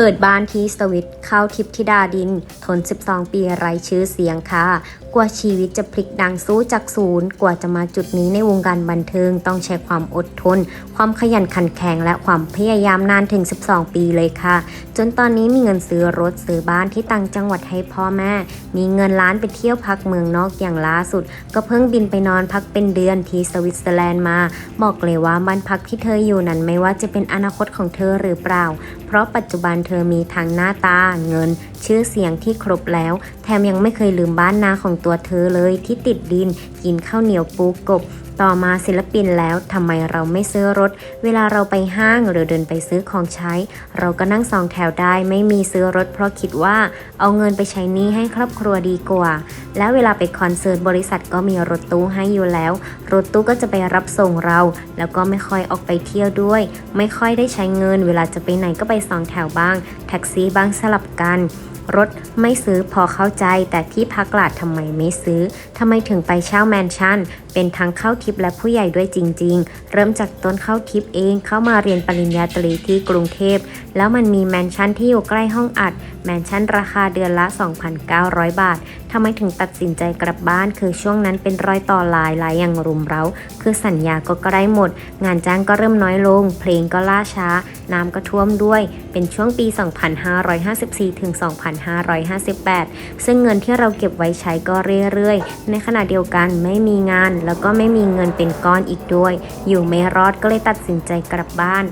เปิดบ้านที่สวิตเข้าทิพธิดาดิน ทน 12 ปีไร้ชื่อเสียงค่ะ กว่าชีวิตจะพลิกดังสู้จากศูนย์ กว่าจะมาจุดนี้ในวงการบันเทิงต้องใช้ความอดทน ความขยันขันแข็งและความพยายามนานถึง 12 ปีเลยค่ะ จนตอนนี้มีเงินซื้อรถซื้อบ้านที่ต่างจังหวัดให้พ่อแม่ มีเงินล้านไปเที่ยวพักเมืองนอกอย่างล่าสุด ก็เพิ่งบินไปนอนพักเป็นเดือนที่สวิตเซอร์แลนด์มา บอกเลยว่าบ้านพักที่เธออยู่นั้นไม่ว่าจะเป็นอนาคตของเธอหรือเปล่า เพราะปัจจุบันเธอมีทั้งหน้าตา เงิน ชื่อเสียงที่ครบแล้ว แถมยังไม่เคยลืมบ้านนาของตัวเธอเลยที่ติดดิน กินข้าวเหนียวปูกบ ต่อมาศิลปินแล้วทำไมเราไม่ซื้อรถ เวลาเราไปห้างหรือเดินไปซื้อของใช้ เราก็นั่งสองแถวได้ไม่มีซื้อรถ เพราะคิดว่าเอาเงินไปใช้หนี้ให้ครอบครัวดีกว่า แล้วเวลาไปคอนเสิร์ตบริษัทก็มีรถตู้ให้อยู่แล้ว รถตู้ก็จะไปรับส่งเรา แล้วก็ไม่ค่อยออกไปเที่ยวด้วย ไม่ค่อยได้ใช้เงิน เวลาจะไปไหนก็ไปสองแถวบ้าง แท็กซี่บ้างสลับกัน รถไม่ซื้อพอเข้าใจ แต่ที่พักหลาดทำไมไม่ซื้อทำไมถึงไปเช่าแมนชั่น เป็นทั้งเข้าทิปและผู้ใหญ่ด้วยจริง ๆ เริ่มจากต้นเข้าทิปเองเข้ามาเรียนปริญญาตรีที่กรุงเทพ แล้วมันมีแมนชั่นที่อยู่ใกล้ห้องอัด แมนชั่นราคาเดือนละ 2,900 บาททำไมถึงตัดสินใจกลับบ้าน คือช่วงนั้นเป็นรอยต่อหลายหลายอย่างรุมเร้า คือสัญญาก็ใกล้หมด งานจ้างก็เริ่มน้อยลง เพลงก็ล่าช้า น้ำก็ท่วมด้วย เป็นช่วงปี 2554ถึง2558 ซึ่งเงินที่เราเก็บไว้ใช้ก็เรื่อยๆ ในขณะเดียวกันไม่มีงานแล้วก็ไม่มีเงินเป็นก้อนอีกด้วย อยู่ไม่รอดก็เลยตัดสินใจกลับบ้าน